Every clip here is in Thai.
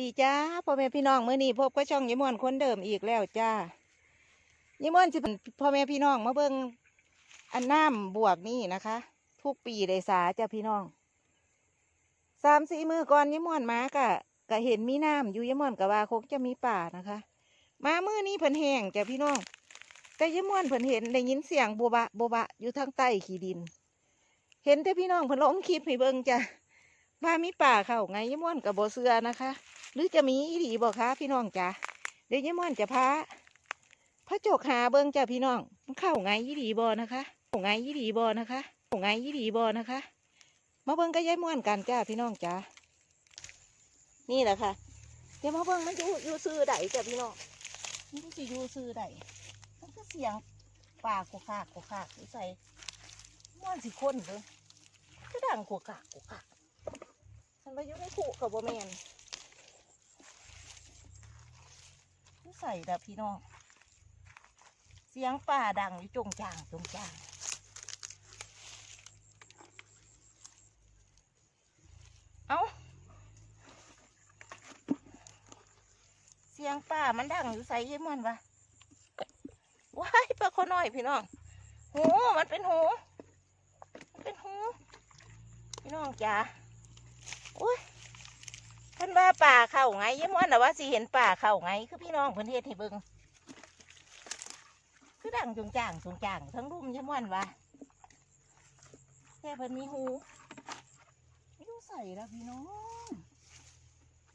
ดีจ้าพ่อแม่พี่น้องเมื่อนี้พบกับช่องยิ้มอนคนเดิมอีกแล้วจ้ายิ้มอนจะพ่อแม่พี่น้องมาเบิ่งอันน้ำบวกนี่นะคะ ทุกปีเลยสาจ้าพี่น้องสามสี่มือก่อนยิ้มอนมากะกะเห็นมีน้ำอยู่ยิ้มอนกะว่าคงจะมีป่านะคะ มามือนี้เพิ่นแห้งจ้าพี่น้อง แต่ยิ้มอนเพิ่นเห็นได้ยินเสียงโบบะโบบะอยู่ทางใต้ขี้ดิน เห็นแต่พี่น้องเพิ่นลงคลิปให้เบิ่งจ้า ว่ามีป่าเข้าไงยิ้มอนกับโบเสือนะคะ หรือจะมีอีหลีบอกคะพี่น้องจ้ะเดี๋ยวยม่อนจะพาพระโจกหาเบิ้งจ้ะพี่น้องมันเข้าไงอีหลีบอนะคะเข้าไงอีหลีบอนะคะเข้าไงอีหลีบอนะคะ มาเบิ้งกับยายม่อนกันจ้าพี่น้องจ้านี่แหละค่ะเดี๋ยวมาเบิ้งมันอยู่อยู่ซื้อใดจ้ะพี่น้องมันสิอยู่ซื้อใดมันก็เสียงป่ากุกคากกุกคากใส่ม่อนสิคนเลยก็ดังกุกคากกุกคาก มันไปยู่ในขู่กับบ่แมนใส่แบบพี่น้อง เสียงป่าดังอยู่จงจางจงจางเอาเสียงป่ามันดังอยู่ใส่ยี่มันวะว้ายปลาคอน้อยพี่น้อง หูมันเป็นหู มันเป็นหู พี่น้องจ๋า พิ่นว่าป่าเข้าไงยี่ม้วนน่ะว่าสิเห็นป่าเข้าไงคือพี่น้องเพิ่นเฮ็ดให้เบิ่งคือดังจงจ่างจงจ่างทั้งรุ่มยี่ม้วนว่าแค่เพิ่นมีหูไม่รู้ใส่ล้วพี่น้อง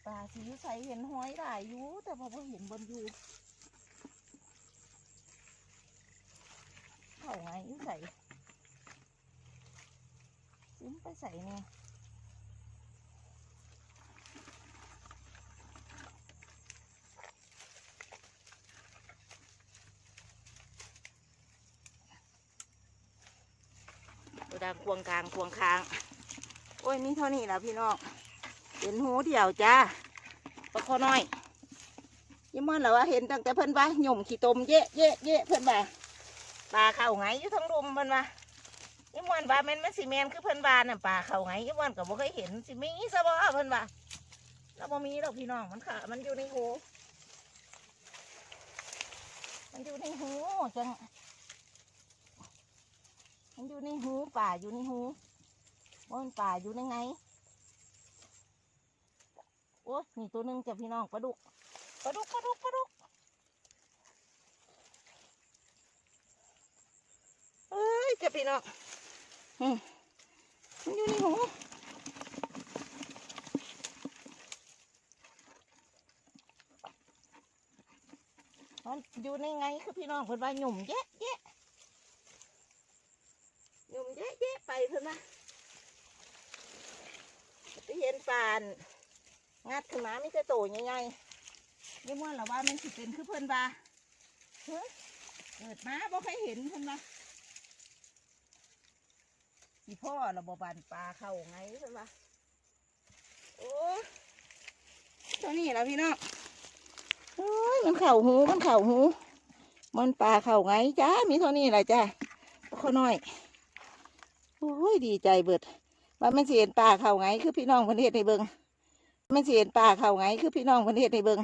ป่าสิอยู่ใส่เห็นห้อยหลายอยู่แต่พอบ่เห็นบนอยู่เข้าไงยู่ใส่ซิมไปใส่เนี่ย ดังควงกลางควงค้าง โอ้ยมีเท่านี้แหละพี่น้องเห็นหูเดียวจ้าปลาคอน้อยยี่มันเหรอว่าเห็นตั้งแต่เพิ่นว่าหย่มขี้ตมเยะเยะเยะเพิ่นว่าปลาเข่าไงอยู่ทั้งรุมเพิ่นว่ายี่มันว่าแมันมันสิแมนคือเพิ่นว่าน่ะปลาเข่าไงยี่มันก็บ่เคยเห็นสิมีซะบ่เพิ่นว่าแล้วบ่มีหรอกพี่น้องมันขามันอยู่ในหูมันอยู่ในหูจัง มันอยู่ในหูป่าอยู่ในหูว่ามันป่าอยู่ในไงโอ้ยนี่ตัวหนึ่งจ้ะพี่น้องปลาดุกปลาดุกปลาดุกปลาดุกเอ้ยจ้ะพี่น้องอืมมันอยู่ในหูมันอยู่ในไงคือพี่น้องเพิ่นว่าหยุ่มแยะแยะ ยมแยะๆไปเพื่อ นนะไปเห็นปานงัดขึ้นมาไม่จะโตยังไงยี่ม่วนหรอว่ามันสิเป็นคือเพื่อนบาเฮ้เกิดมาบ่เคยเห็นเพื่อนนะพี่พ่อเราบ่บานปลาเข้าไงเพื่อนบาโอ้ตัวนี้แล้วพี่น้องโอ้ยมันเข่าหูมันเข่าหู มันปลาเข่าไงจ้ามีเท่านี้แหละจ้าข้อน้อย โอ้ยดีใจเบิดว่ามันสิเห็นป่าเขาไง คือพี่น้องประเทศในเบิงมันสิเห็นป่าเขาไง คือพี่น้องประเทศในเบิง